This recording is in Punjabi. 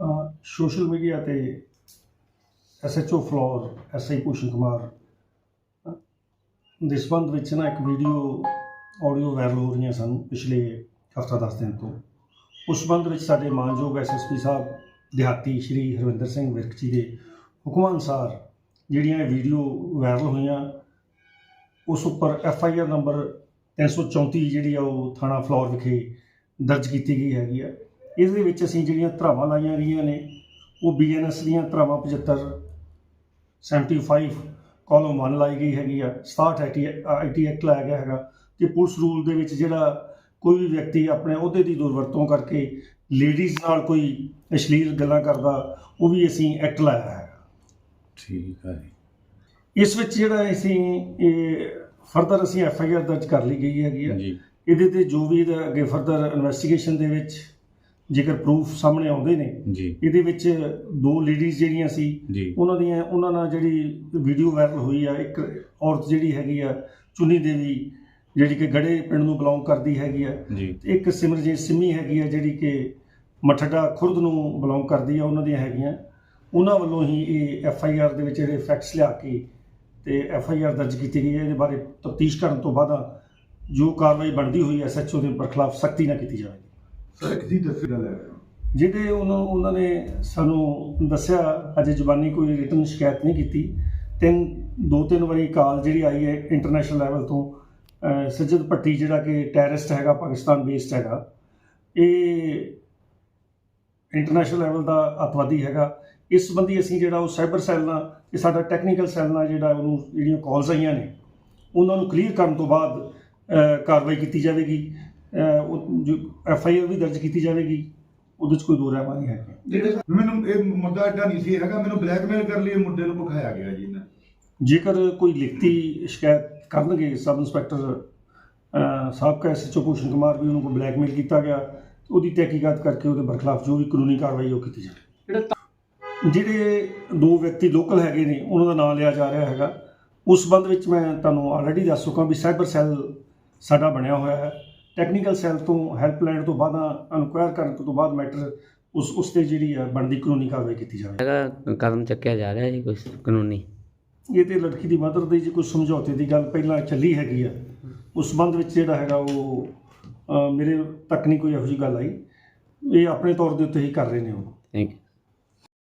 ਸੋਸ਼ਲ ਮੀਡੀਆ ਤੇ ਐਸਐਚਓ ਫਲੋਰ ਐਸਆਈ ਭੂਸ਼ਣ ਕੁਮਾਰ ਦੇ ਸੰਬੰਧ ਵਿੱਚ ਨਾ ਇੱਕ ਵੀਡੀਓ ਆਡੀਓ ਵਾਇਰਲ ਹੋ ਰਹੀਆਂ ਸਨ ਪਿਛਲੇ ਹਫਤਾ ਦਸ ਦਿਨ ਤੋਂ। ਉਸ ਸੰਬੰਧ ਵਿੱਚ ਸਾਡੇ ਮਾਨਯੋਗ ਐਸਐਸਪੀ ਸਾਹਿਬ, ਦਿਹਾਤੀ ਸ਼੍ਰੀ ਹਰਵਿੰਦਰ ਸਿੰਘ ਵਿਰਕ ਜੀ ਦੇ ਹੁਕਮਾਂ ਅਨੁਸਾਰ ਜਿਹੜੀਆਂ ਇਹ ਵੀਡੀਓ ਵਾਇਰਲ ਹੋਈਆਂ, ਉਸ ਉੱਪਰ ਐਫ ਆਈ ਆਰ ਨੰਬਰ 334 ਜਿਹੜੀ ਆ ਉਹ ਥਾਣਾ ਫਲੋਰ ਵਿਖੇ ਦਰਜ ਕੀਤੀ ਗਈ ਹੈਗੀ ਆ। ਇਸ ਦੇ ਵਿੱਚ ਅਸੀਂ ਜਿਹੜੀਆਂ ਧਰਾਵਾਂ ਲਾਈਆਂ ਗਈਆਂ ਨੇ ਉਹ ਬੀਐਨਐਸ ਦੀਆਂ ਧਰਾਵਾਂ 75 75 ਕਾਲਮ 1 ਲਾਈ ਗਈ ਹੈਗੀ ਆ 67 ਆਈਟੀ ਆਈਟੀ ਐਕਟ ਲਾਇਆ ਗਿਆ ਹੈਗਾ ਤੇ ਪੁਲਿਸ ਰੂਲ ਦੇ ਵਿੱਚ ਜਿਹੜਾ ਕੋਈ ਵੀ ਵਿਅਕਤੀ ਆਪਣੇ ਅਹੁਦੇ ਦੀ ਦੁਰਵਰਤੋਂ ਕਰਕੇ ਲੇਡੀਜ਼ ਨਾਲ ਕੋਈ ਅਸ਼ਲੀਲ ਗੱਲਾਂ ਕਰਦਾ ਉਹ ਵੀ ਅਸੀਂ ਐਕਟ ਲਾਇਆ ਹੈ। ਠੀਕ ਹੈ ਜੀ। ਇਸ ਵਿੱਚ ਜਿਹੜਾ ਅਸੀਂ ਇਹ ਫਰਦਰ ਅਸੀਂ ਐਫ ਆਈ ਆਰ ਦਰਜ ਕਰ ਲਈ ਗਈ ਹੈਗੀ ਆ। ਜੀ। ਇਹਦੇ ਤੇ ਜੋ ਵੀ ਇਹਦਾ ਅੱਗੇ ਫਰਦਰ ਇਨਵੈਸਟੀਗੇਸ਼ਨ ਦੇ ਵਿੱਚ ਜੇਕਰ ਪ੍ਰੂਫ ਸਾਹਮਣੇ ਆਉਂਦੇ ਨੇ ਜੀ। ਇਹਦੇ ਵਿੱਚ ਦੋ ਲੇਡੀਜ਼ ਜਿਹੜੀਆਂ ਸੀ ਉਹਨਾਂ ਦੀਆਂ ਉਹਨਾਂ ਨਾਲ ਜਿਹੜੀ ਵੀਡੀਓ ਵਾਇਰਲ ਹੋਈ ਆ ਇੱਕ ਔਰਤ ਜਿਹੜੀ ਹੈਗੀ ਆ ਚੁੰਨੀ ਦੇਵੀ ਜਿਹੜੀ ਕਿ ਗੜੇ ਪਿੰਡ ਨੂੰ ਬਿਲੋਂਗ ਕਰਦੀ ਹੈਗੀ ਆ। ਇੱਕ ਸਿਮਰਜੀਤ ਸਿੰਮੀ ਹੈਗੀ ਆ ਜਿਹੜੀ ਕਿ ਮਠੜਾ ਖੁਰਦ ਨੂੰ ਬਿਲੋਂਗ ਕਰਦੀ ਆ ਉਹਨਾਂ ਦੀਆਂ ਹੈਗੀਆਂ। ਉਹਨਾਂ ਵੱਲੋਂ ਹੀ ਇਹ ਐਫ ਆਈ ਆਰ ਦੇ ਵਿੱਚ ਜਿਹੜੇ ਫੈਕਟਸ ਲਿਆ ਕੇ ਤੇ ਐਫ ਆਈ ਆਰ ਦਰਜ ਕੀਤੀ ਗਈ ਹੈ ਇਹਦੇ ਬਾਰੇ ਤਫਤੀਸ਼ ਕਰਨ ਤੋਂ ਬਾਅਦ ਜੋ ਕਾਰਵਾਈ ਬਣਦੀ ਹੋਈ ਐਸ ਐਚ ਓ ਦੇ ਬਰਖਲਾਫ ਸਖਤੀ ਨਾਲ ਕੀਤੀ ਜਾਵੇਗੀ। ਸਰ, ਇੱਕ ਦੀ ਦੱਸੀ ਗੱਲ ਹੈ। ਜਿਹਦੇ ਉਹਨਾਂ ਉਹਨਾਂ ਨੇ ਸਾਨੂੰ ਦੱਸਿਆ, ਅਜੇ ਜ਼ੁਬਾਨੀ ਕੋਈ ਰਿਟਨ ਸ਼ਿਕਾਇਤ ਨਹੀਂ ਕੀਤੀ। ਤਿੰਨ ਦੋ ਤਿੰਨ ਵਾਰੀ ਕਾਲ ਜਿਹੜੀ ਆਈ ਹੈ ਇੰਟਰਨੈਸ਼ਨਲ ਲੈਵਲ ਤੋਂ, ਅਹ ਸੱਜਦ ਭੱਟੀ ਜਿਹੜਾ ਕਿ ਟੈਰਰਿਸਟ ਹੈਗਾ, ਪਾਕਿਸਤਾਨ ਬੇਸਡ ਹੈਗਾ। ਇਹ ਇੰਟਰਨੈਸ਼ਨਲ ਲੈਵਲ ਦਾ ਅਤਵਾਦੀ ਹੈਗਾ। ਇਸ ਸੰਬੰਧੀ ਅਸੀਂ ਜਿਹੜਾ ਉਹ ਸਾਈਬਰ ਸੈੱਲ ਨਾਲ, ਇਹ ਸਾਡਾ ਟੈਕਨੀਕਲ ਸੈੱਲ ਨਾਲ ਜਿਹੜਾ ਉਹਨੂੰ ਜਿਹੜੀਆਂ ਕਾਲਸ ਆਈਆਂ ਨੇ, ਉਹਨਾਂ ਨੂੰ ਕਲੀਅਰ ਕਰਨ ਤੋਂ ਬਾਅਦ ਕਾਰਵਾਈ ਕੀਤੀ ਜਾਵੇਗੀ। ਐਫ ਆਈ ਆਰ ਵੀ ਦਰਜ ਕੀਤੀ ਜਾਵੇਗੀ ਉਹਦੇ 'ਚ ਕੋਈ ਦੋ ਰਹਿਮਾ ਨਹੀਂ ਹੈ ਜਿਹੜੇ ਮੈਨੂੰ ਇਹ ਮੁੱਦਾ ਐਡਾ ਨਹੀਂ ਸੀ ਹੈਗਾ ਮੈਨੂੰ ਬਲੈਕਮੇਲ ਕਰ ਲਈ ਇਹ ਮੁੱਦੇ ਨੂੰ ਭਖਾਇਆ ਗਿਆ ਜੀ ਇਹਨਾਂ ਜੇਕਰ ਕੋਈ ਲਿਖਤੀ ਸ਼ਿਕਾਇਤ ਕਰਨਗੇ ਸਬ ਇੰਸਪੈਕਟਰ ਸਾਬਕਾ ਐਸਐਚਓ ਭੂਸ਼ਣ ਕੁਮਾਰ ਵੀ ਉਹਨੂੰ ਕੋਈ ਬਲੈਕਮੇਲ ਕੀਤਾ ਗਿਆ ਉਹਦੀ ਤਹਿਕੀਕਾਤ ਕਰਕੇ ਉਹਦੇ ਬਰਖਲਾਫ ਜੋ ਵੀ ਕਾਨੂੰਨੀ ਕਾਰਵਾਈ ਉਹ ਕੀਤੀ ਜਾਵੇ ਜਿਹੜੇ ਦੋ ਵਿਅਕਤੀ ਲੋਕਲ ਹੈਗੇ ਨੇ ਉਹਨਾਂ ਦਾ ਨਾਮ ਲਿਆ ਜਾ ਰਿਹਾ ਹੈਗਾ। ਉਸ ਸੰਬੰਧ ਵਿੱਚ ਮੈਂ ਤੁਹਾਨੂੰ ਆਲਰੇਡੀ ਦੱਸ ਚੁੱਕਾ ਵੀ ਸਾਈਬਰ ਸੈੱਲ ਸਾਡਾ ਬਣਿਆ ਹੋਇਆ ਹੈ। ਟੈਕਨੀਕਲ ਸੈੱਲ ਤੋਂ ਹੈਲਪਲਾਈਨ ਤੋਂ ਬਾਅਦ ਇਨਕੁਆਇਰ ਕਰਨ ਤੋਂ ਬਾਅਦ ਮੈਟਰ ਉਸ ਉਸ ਤੇ ਜਿਹੜੀ ਹੈ ਬਣਦੀ ਕਾਨੂੰਨੀ ਕਾਰਵਾਈ ਕੀਤੀ ਜਾਵੇ। ਹੈਗਾ ਕਦਮ ਚੱਕਿਆ ਜਾ ਰਿਹਾ ਜੀ ਕੁਝ ਕਾਨੂੰਨੀ? ਇਹ ਤੇ ਲੜਕੀ ਦੀ ਮਦਰ ਦੀ ਜੇ ਕੋਈ ਸਮਝੌਤੇ ਦੀ ਗੱਲ ਪਹਿਲਾਂ ਚੱਲੀ ਹੈਗੀ ਆ ਉਸ ਸੰਬੰਧ ਵਿੱਚ ਜਿਹੜਾ ਹੈਗਾ ਉਹ ਮੇਰੇ ਤੱਕ ਨਹੀਂ ਕੋਈ ਇਹੋ ਜਿਹੀ ਗੱਲ ਆਈ। ਇਹ ਆਪਣੇ ਤੌਰ ਦੇ ਉੱਤੇ ਹੀ ਕਰ ਰਹੇ ਨੇ ਉਹ। Thank you